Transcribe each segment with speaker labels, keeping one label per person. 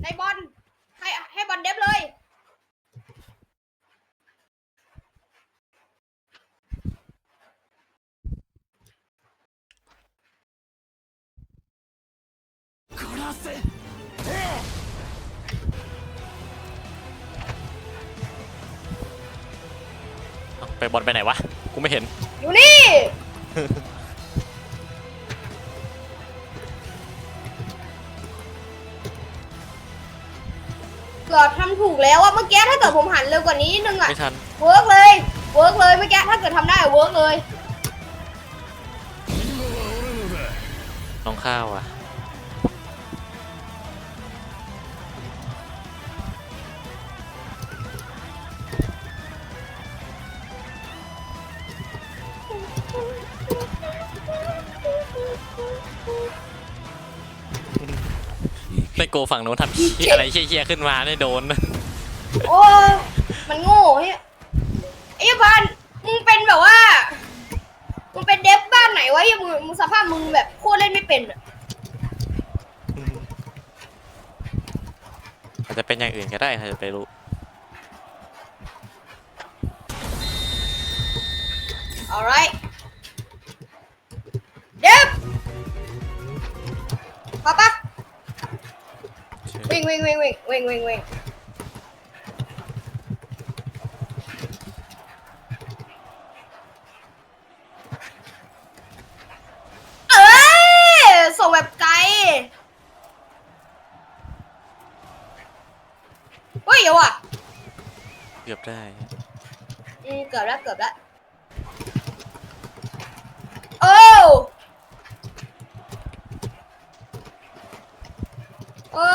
Speaker 1: ในบอลให้ให้บอลเดฟเลย
Speaker 2: เอ้าไปบอลไปไหนวะ กูไม่เห็น
Speaker 1: อยู่นี่ กือบทำถูกแล้วอะเมื่อกี้ถ้าเกิดผมหันเร็วกว่านี้นิดนึงอะ
Speaker 2: ไม่ทัน
Speaker 1: เวิร์กเลยเวิร์กเลยเมื่อกี้ถ้าเกิดทำได้เวิร์กเลย
Speaker 2: น้องข้าวอะ โกฝั่งโน้นทำเหี้ยอะไรเชี่ยๆขึ้นมาได้โดน
Speaker 1: โอ้ยมันโง่เฮ้ยไอ้พันมึงเป็นแบบว่า มึงเป็นเดฟบ้านไหนวะเฮ้ยมึงมึงสภาพมึงแบบโคตรเล่นไม่เป็นอะ
Speaker 2: อาจจะเป็นอย่างอื่นก็ได้ใครจะไปรู้
Speaker 1: alright งวิ่งวิ่งวิ่งวิ่งวิ่งวิ่งเอ้ยส่งแบบไกลเฮ้ยเดี๋ยวอะ
Speaker 2: เกือบได้
Speaker 1: อืมเกือบแล้วเกือบแล้วโอ้โอ้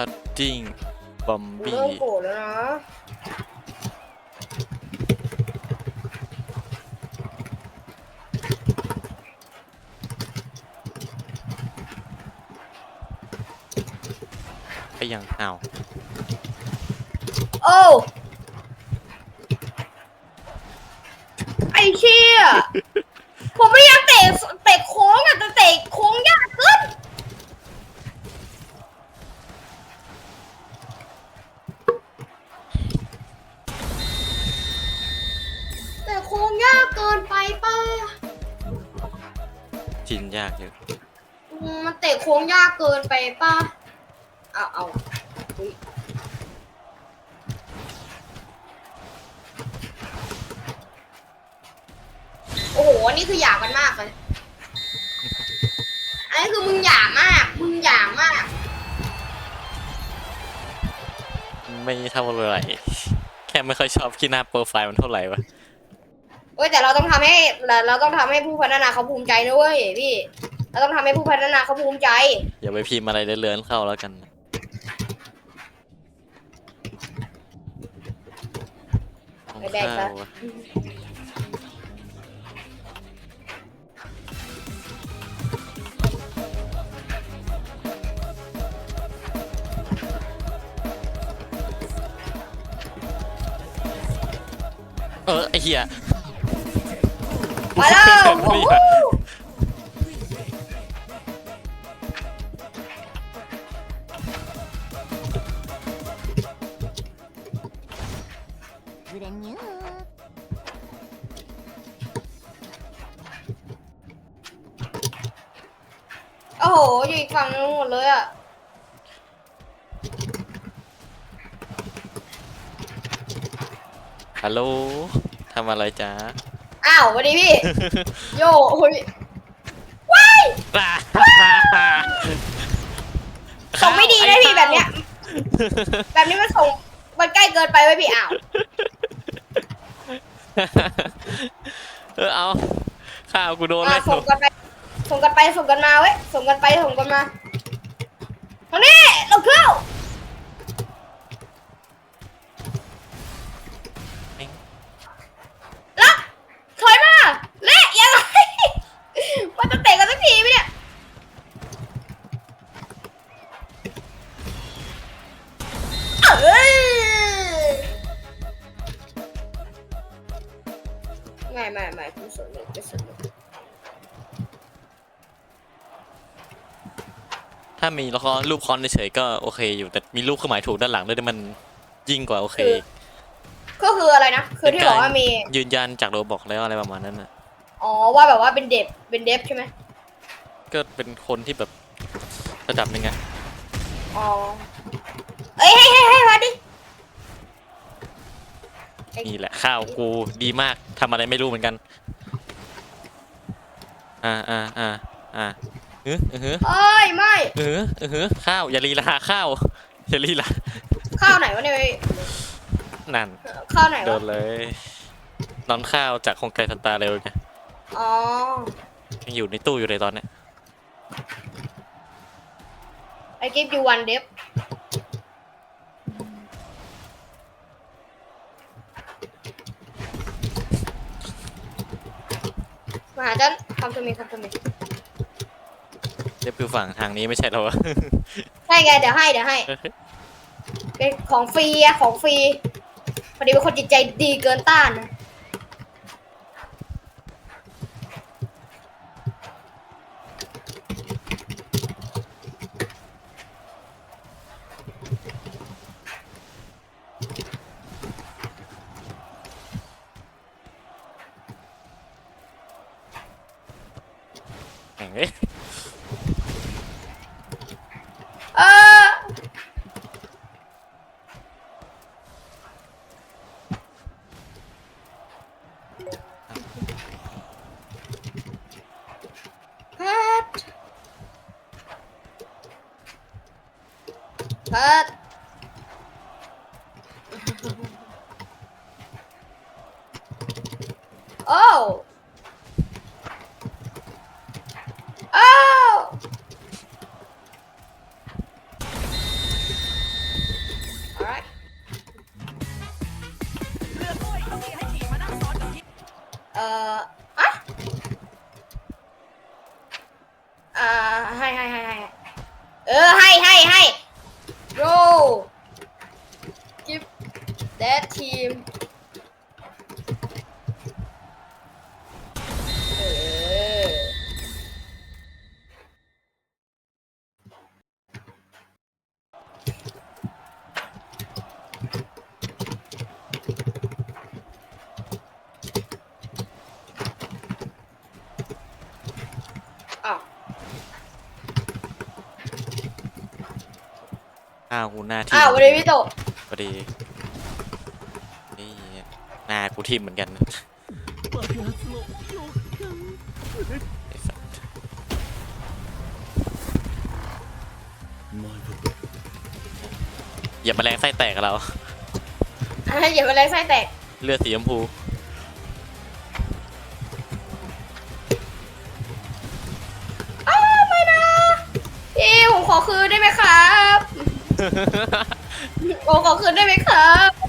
Speaker 2: พัดจิ้งบอมบี้
Speaker 1: เริ่มโกรธแล้วนะ
Speaker 2: ไปยังอ้าว
Speaker 1: โอ้ไอ้เชี่ยผมไม่อยากเตะเตะโค้งอะแต่เตะโค้งยากเกินแต่โค้งยาก เกินไปป่ะ
Speaker 2: จินยากอยู่
Speaker 1: อืมมันเตะโค้งยากเกินไปป่ะเอาเอาอุ๊ยโอ้โหอันนี้คือหยาบกันมากเลย อันนี้คือมึงหยาบมาก มึงหยาบมาก
Speaker 2: ไม่เท่าไหร่แค่ไม่ค่อยชอบที่หน้าโปรไฟล์มันเท่าไหร่วะ
Speaker 1: เว้ยแต่เราต้องทำให้เราเราต้องทำให้ผู้พัฒนาเขาภูมิใจนะเว้ยพี่ เราต้องทำให้ผู้พัฒนาเขาภูมิใจ
Speaker 2: อย่าไปพิมพ์อะไรเลื่อนๆเข้าแล้วกัน
Speaker 1: ไปแบกซะ
Speaker 2: ข้าวอะเออไอเหี้ย
Speaker 1: มาแล้วโอ้
Speaker 2: ได้
Speaker 1: โหโอ้โห อยู่อีกฝั่งนึงหมดเลยอะ
Speaker 2: ฮัลโหลทำอะไรจ๊ะ
Speaker 1: อ้าวสวัสดีพี่ โยโอ้ยว้ายส่งไม่ดีนะพี่แบบเนี้ย แบบนี้มันส่งมันใกล้เกินไปไว้ยพี่อ้าว
Speaker 2: เออเอาข้าวกูโดน
Speaker 1: อะ
Speaker 2: เลย
Speaker 1: ส่งกันไป ส่งกันไปส่งกันมาเว้ย ส่งกันไปส่งกันมาทางนี้เราเข้าา
Speaker 2: มีแล้วก็รูปคอนเฉยๆก็โอเคอยู่แต่มีรูปเครื่องหมายถูกด้านหลังด้วยนี่มันยิ่งกว่าโอเค
Speaker 1: คือ ก็คืออะไรนะ คือที่บอกว่ามี
Speaker 2: ยืนยันจากโรบอกแล้วอะไรประมาณนั้นนะ
Speaker 1: อ๋อ ว่าแบบว่าเป็นเด็บเป็นเดฟใช่ไหม
Speaker 2: ก็เป็นคนที่แบบระดับหนึ่งอะ
Speaker 1: อ๋อ เอ้ยให้ให้ให้มาดิ
Speaker 2: นี่แหละข้าวกูดีมากทำอะไรไม่รู้เหมือนกัน อ่าอ่าอ่าอ่า เออเออ
Speaker 1: เอ้ยไม่
Speaker 2: เออเออข้าวอย่าลีลาข้าวอย่าลีลา
Speaker 1: ข้าวไหนวะเนี่ย
Speaker 2: นั่น
Speaker 1: ข้าวไหน
Speaker 2: โด
Speaker 1: วะ
Speaker 2: นเลยนอนข้าวจากโครงไก่สตาร์เร็วไง
Speaker 1: อ๋อ
Speaker 2: ยังอยู่ในตู้อยู่เลยตอนเนี้ย
Speaker 1: I give you one dip มาหาจันคำตัวมีคำตัวมี
Speaker 2: เรียบคือฝั่งทางนี้ไม่ใช่เหรอวะ
Speaker 1: ใช่ไงเดี๋ยวให้เดี๋ยวให้เป็นของฟรีอะของฟรีพอดีเป็นคนจิตใจดีเกินต้านนะ
Speaker 2: แหม่งเอ้ย
Speaker 1: เออฮัทฮัท โอ้โอ้ alright เอ่ออะอ่าให้ให้ให้ให้เออให้ให้ให้ bro give that team เอออ้าว
Speaker 2: ข้าวกูหน้าทิ่
Speaker 1: อ้าว
Speaker 2: ม
Speaker 1: วันนี้พี่โตะ
Speaker 2: พอดีนี่หน้า กูทิ่มเหมือนกันไอ้สัสอย่ามาแรงไส้แตกกับเรา
Speaker 1: อะอย่ามาแรงไส้แตก
Speaker 2: เลือดสีชมพู
Speaker 1: อ้าวไม่นะพี่ผมขอคืนได้ไหมครับ ผมขอคืนได้ไหมครับ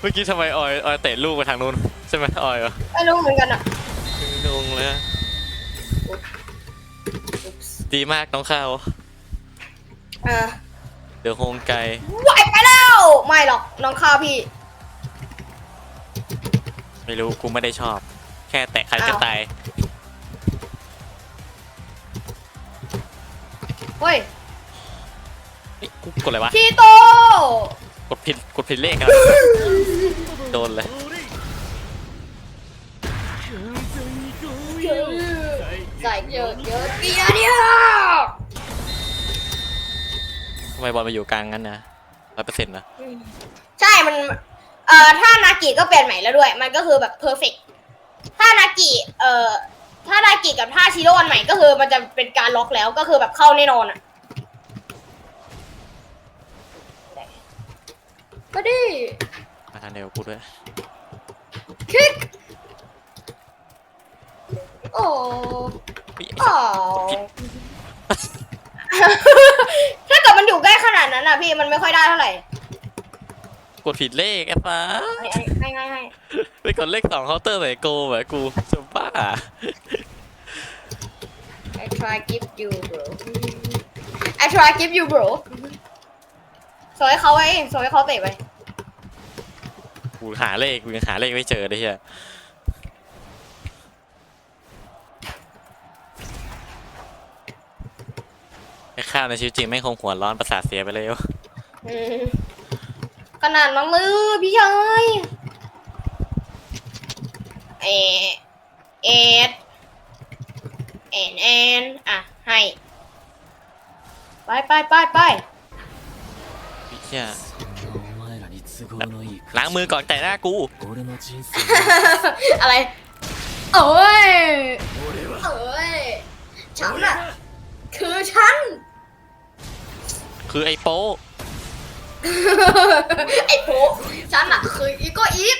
Speaker 2: เมื่อกี้ทำไมออยออยเตะลูกไปทางนู้นใช่ไหมออยเหรอ
Speaker 1: ไม่รู้เหมือนกันอะ
Speaker 2: งงเลยอะดีมากน้องข้าว
Speaker 1: อ่า
Speaker 2: เดี๋ยวโฮงไกล
Speaker 1: ไหวไปแล้ว ไม่หรอกน้องข้าวพี่
Speaker 2: ไม่รู้กูไม่ได้ชอบ แค่แตะใครก็
Speaker 1: อ้าว
Speaker 2: ตาย
Speaker 1: เฮ้ย
Speaker 2: เฮ้ยกูกดอะไรวะ
Speaker 1: พี่โต
Speaker 2: กดผิดกดผิดเลขครับโดนเลย
Speaker 1: ใส่เยอะเยอะเกียร์เดียว
Speaker 2: ทำไมบอลมาอยู่กลางงั้นนะร้อยเปอร์เซ็นต์นะ
Speaker 1: ใช่มันเอ่อถ้านากิก็เปลี่ยนใหม่แล้วด้วย มันก็คือแบบเพอร์เฟกถ้านากิเอ่อถ้านากิกับท่าชิโร่อันใหม่ก็คือมันจะเป็นการล็อกแล้วก็คือแบบเข้าแน่นอนอะ ก็ดี
Speaker 2: มาทางเดียวกูด้วย
Speaker 1: คิกโอ้
Speaker 2: เฮ้ยไอ้
Speaker 1: โอ้
Speaker 2: สัสผิด
Speaker 1: ถ้าเกิดมันอยู่ใกล้ขนาดนั้นอะพี่มันไม่ค่อยได้เท่าไหร่
Speaker 2: กดผิดเลขไอ้ฟ้า
Speaker 1: ให้ให้ให้ให้
Speaker 2: ไปกดเลขสองเคาน์เตอร์ใส่โกแบบกูจะบ้า
Speaker 1: I try give you bro I try give you bro ส่งให้เขาไว้ส่งให้เขาเตะไป
Speaker 2: กูหาเลขกูยังหาเลขไม่เจอเลยเฮียไอ้ข้าวในชีวิตจริงไม่งคงหัวร้อนประสาทเสียไปเลยวะ
Speaker 1: อืมขนาดน้องมือพี่ชายเอเอ็ดแอนแอนอะให้ ไปไปไปไป
Speaker 2: พี่ ชี่ยล้างมือก่อนแต่หน้ากู
Speaker 1: อะไรโอ้ยโอ้ยฉันอะคือฉัน
Speaker 2: คือไอโป้
Speaker 1: ไอโป้ฉันอะคืออีโกอีฟ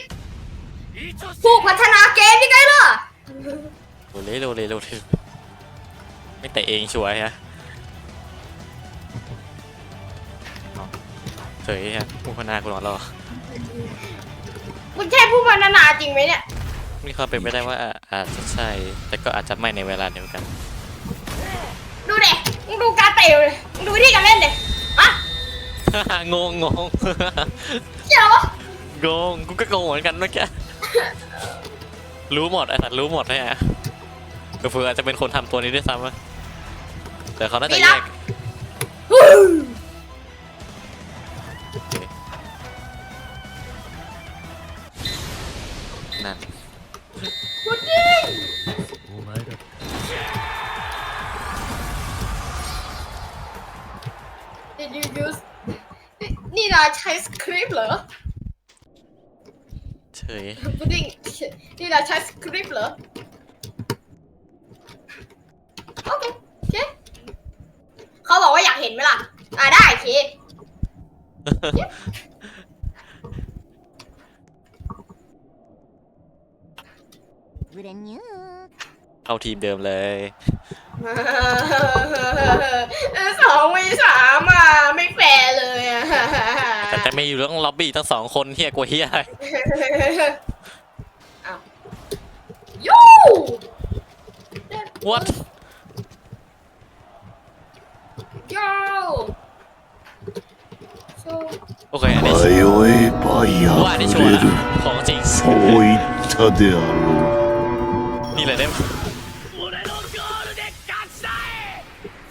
Speaker 1: ผู้พัฒนาเกมนี่ไงล่ะ
Speaker 2: โรเล่โรเล่โรเล่ไม่แต่เองช่วยฮะ ฉยฮะผู้พนาคุณหรอ
Speaker 1: มึงใช่ผู้พัฒนาจริงไหมเนี่ย
Speaker 2: มีความเป็นไปได้ว่าอาจจะใช่ แต่ก็อาจจะไม่ในเวลาเดียวกัน
Speaker 1: ดูเด็มึงดูการเตะเลยมึงดูวิธีการเล่นเด็อะ
Speaker 2: งงงง
Speaker 1: เจ๋วะ
Speaker 2: งงกูก็งงเหมือนกันเมื่อกี้รู้หมดไอ้สัตว์รู้หมดแน่ก็เผื่ออาจจะเป็นคนทำตัวนี้ด้วยซ้ำวะแต่เขาน่าจะแยก เห
Speaker 1: อ
Speaker 2: เฉย
Speaker 1: พุดดิ้งนี่เราใช้สคริปต์เหรอ โอเคเคเขาบอกว่าอยากเห็นไหมล่ะ อ่าได้คี
Speaker 2: เอาทีมเดิมเลย
Speaker 1: สองวีสามอะ ไม่แฟร์เลยอะ
Speaker 2: แต่จะไม่อยู่เรื่องล็อบบี้ทั้งสองคนเฮียกว่าเฮีย
Speaker 1: อ้าวยู
Speaker 2: what
Speaker 1: ยู so
Speaker 2: โอเคอันนี้
Speaker 3: 迷えば
Speaker 2: ว่าอันนี้
Speaker 3: 破
Speaker 2: ชัวร์
Speaker 3: れ
Speaker 2: ละ
Speaker 3: る
Speaker 2: ของจริง
Speaker 3: そう言ったであろ
Speaker 2: นี่เลยได้ไหม
Speaker 4: 俺のゴールで勝ちだい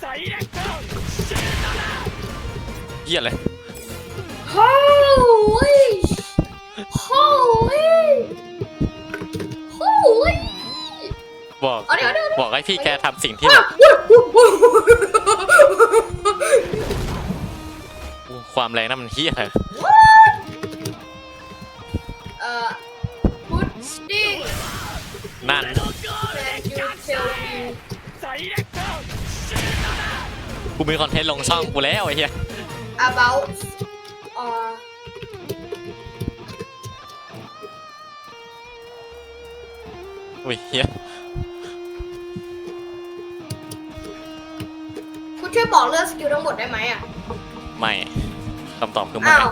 Speaker 4: ダイレクトシュートだ
Speaker 2: เฮียเลย บอกให้พี่แกทำสิ่งที่ความแรงนั่นมันเฮียอะไร
Speaker 1: เอ่อ
Speaker 4: พุดดิ้งนั่นแกู
Speaker 2: มีคอนเทนต์ลงช่องกูแล้วไอ้เหี้ย
Speaker 1: About อ่
Speaker 2: ออุ้ยเหี้ย
Speaker 1: ช่วยบอกเรื่องสกิลทั้งหมดได้ไหมอะ
Speaker 2: ไม่คำตอบคือไม่
Speaker 1: อ้าว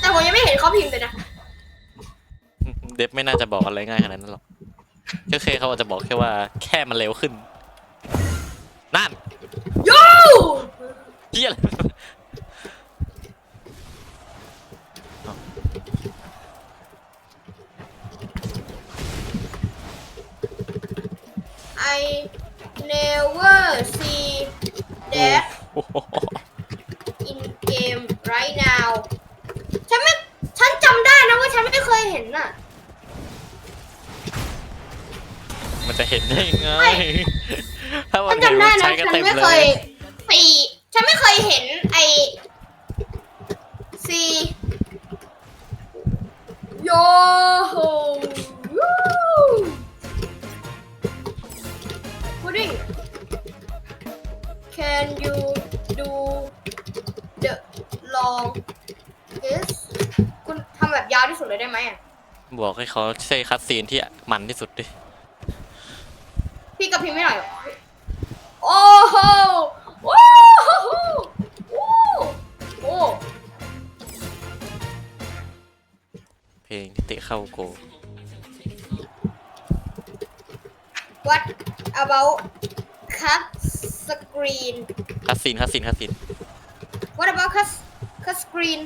Speaker 1: แต่ผมยังไม่เห็นเขาพิมพ์เลยนะ
Speaker 2: เดฟไม่น่าจะบอกอะไรง่ายขนาดนั้นหรอกก็แค่เขาอาจจะบอกแค่ว่าแค่มันเร็วขึ้น นั่น
Speaker 1: ยู
Speaker 2: เฮียอะไร
Speaker 1: ไอ never see that
Speaker 2: โอ้โห
Speaker 1: in game right now ฉันไม่ ฉันจำได้นะว่าฉันไม่เคยเห็นน่ะ
Speaker 2: มันจะเห็นได้ไง
Speaker 1: ไม่
Speaker 2: ถ้าวั
Speaker 1: ฉั
Speaker 2: น
Speaker 1: น
Speaker 2: เห็น
Speaker 1: จำได้
Speaker 2: มัน
Speaker 1: นะ
Speaker 2: ใช้กัน
Speaker 1: ฉัน
Speaker 2: เต็ม
Speaker 1: ไม่
Speaker 2: เล
Speaker 1: เคย
Speaker 2: ย
Speaker 1: สีฉันไม่เคยเห็นไอซีโยโฮ พุดดิ้ง Can you do the long is คุณทำแบบยาวที่สุดเลยได้ไหมอะ
Speaker 2: บอกให้เขาใช้คัดซีนที่มันที่สุดดิ
Speaker 1: พี่กับพี่ไม่หน่อย โอ้โหโอ้โหโอ้โห
Speaker 2: เพลงที่เตะเข้าโก
Speaker 1: What about cut screen
Speaker 2: คัดซีนคัดซีนคัดซีน
Speaker 1: What about cut cut screen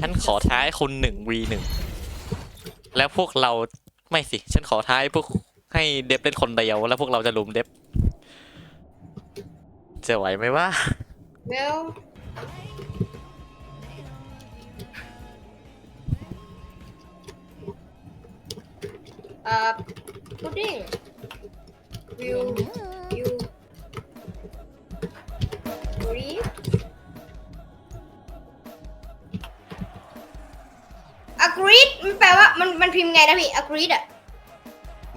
Speaker 2: ฉันขอท้ายคุณหนึ่งวีหนึ่งแล้วพวกเราไม่สิ ฉันขอท้ายพวกให้เดฟเล่นคนเดียวแล้วพวกเราจะลุมเดฟจะไหวไหมวะ
Speaker 1: เวลเอ่อพุดดิ้งวิววิวบรี อะกรีดมันแปลว่ามันมันพิมพ์ไงนะพี่อะกรีดอะ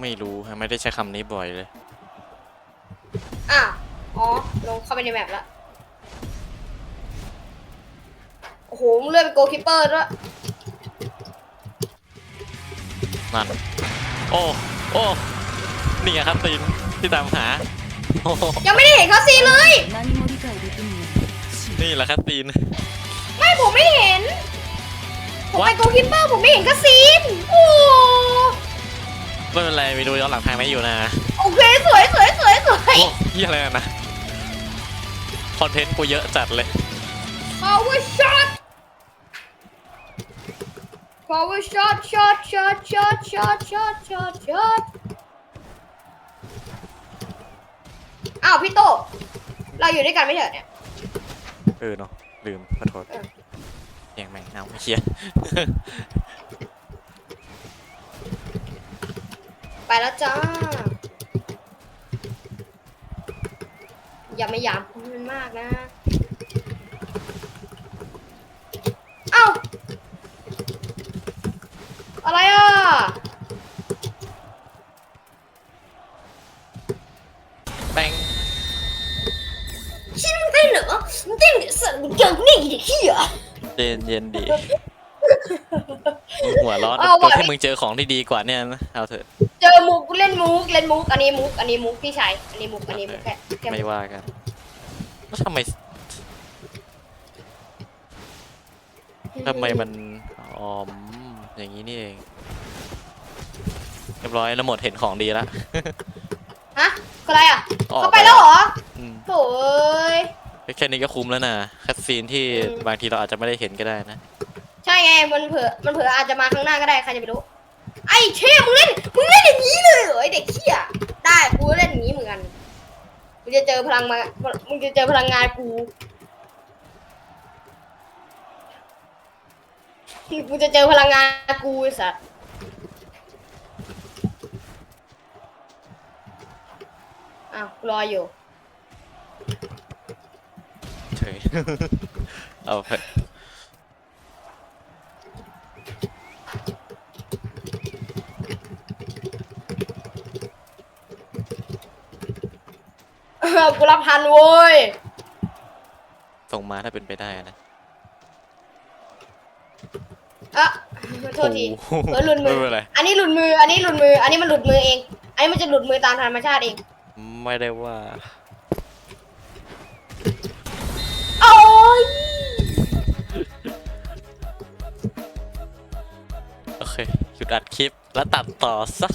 Speaker 2: ไม่รู้ฮะไม่ได้ใช้คำนี้บ่อยเลย
Speaker 1: อ่ะอ๋อ ลงเข้าไปในแมปแล้ว โอ้โห มึงเลื่อนเป็นโกลคิปเปอร์ด้วย
Speaker 2: นั่น โอ้ โอ้ นี่ไงครับตีนที่ตามหา โอ้โห
Speaker 1: ยังไม่ได้เห็นเขาซีนเลย
Speaker 5: 何も理解できんの
Speaker 2: นี่แหละครับตีน
Speaker 1: ไม่ผมไม่เห็น ผมไป
Speaker 2: What?
Speaker 1: โกลคิปเปอร์ผมไม่เห็นคาซีนโอ้
Speaker 2: ไม่เป็นไรไปดูย้อนหลังทางไหนอยู่นะ
Speaker 1: โอเคสวยสวยสวยสวย
Speaker 2: โอ้ยี่อะไรนะคอนเทนต์กูเยอะจัดเลย
Speaker 1: power shot power shot shot shot shot shot shot shot shot อ้าวพี่โต เราอยู่ด้วยกันไม่เถอะเนี่ย
Speaker 2: เออเนาะลืมขอโทษ
Speaker 1: เออ
Speaker 2: เสี ยงแม่งเอาไม่เคลียร์
Speaker 1: ไปแล้วจ้า อย่ามาหยามคุณมันมากนะ เอ้า อะไรอะ
Speaker 2: แบง
Speaker 1: ชิมึงเต้นเหรอมึงเต้นเหรอสัตว์มึงเจอกูนี่อีก เหี้ย
Speaker 2: เย็นเย็นดีมึงหัวร้อน
Speaker 1: เอา
Speaker 2: ตัว
Speaker 1: ว่ะ
Speaker 2: ที่มึงเจอของที่ดีกว่าเนี่ยนะเอาเถอะ
Speaker 1: เจอมุกเล่นมุกเล่นมุกอันนี้มุกอันนี้มุกพี่ชายอันนี้มุกอันนี้มุกแค่แค่มุ
Speaker 2: ไม่
Speaker 1: ก
Speaker 2: ว่ากันแล้วทำไมทำไมมันอ๋อมอย่างนี้นี่เองเรียบร้อยแล้วหมดเห็นของดีแล้ว
Speaker 1: ฮะคืออะไรอะ
Speaker 2: ออก
Speaker 1: เขาไปแล้วเหรอ
Speaker 2: อืม
Speaker 1: โถ่เอ้ย
Speaker 2: แค่นี้ก็คุ้มแล้วนะคัดซีนที่บางทีเราอาจจะไม่ได้เห็นก็ได้นะ
Speaker 1: ใช่ไง มันเผื่อ มันเผื่ออาจจะมาข้างหน้าก็ได้ใครจะไปรู้ ไอ้เชี่ยมึงเล่น มึงเล่นอย่างนี้เลยเหรอไอเด็กเชี่ยได้กูเล่นอย่างนี้เหมือนกัน มึงจะเจอพลังมา มึงจะเจอพลังงานกูมึงจะเจอพลังงานกูไอ้สัสอ้าวกูรออยู่
Speaker 2: เฉย เอาเถอะ
Speaker 1: กูรับทันโว้ย
Speaker 2: ส่งมาถ้าเป็นไปได้นะ
Speaker 1: อะโทษที
Speaker 2: โอ้โห
Speaker 1: เออหลุดมือ
Speaker 2: ไม่เป็นไร
Speaker 1: อันนี้หลุดมือ อันนี้หลุดมือ อันนี้มันหลุดมือเอง อันนี้มันจะหลุดมือตามธรรมชาติเอง
Speaker 2: ไม่ได้ว่า อัดคลิปแล้วตัดต่อซะ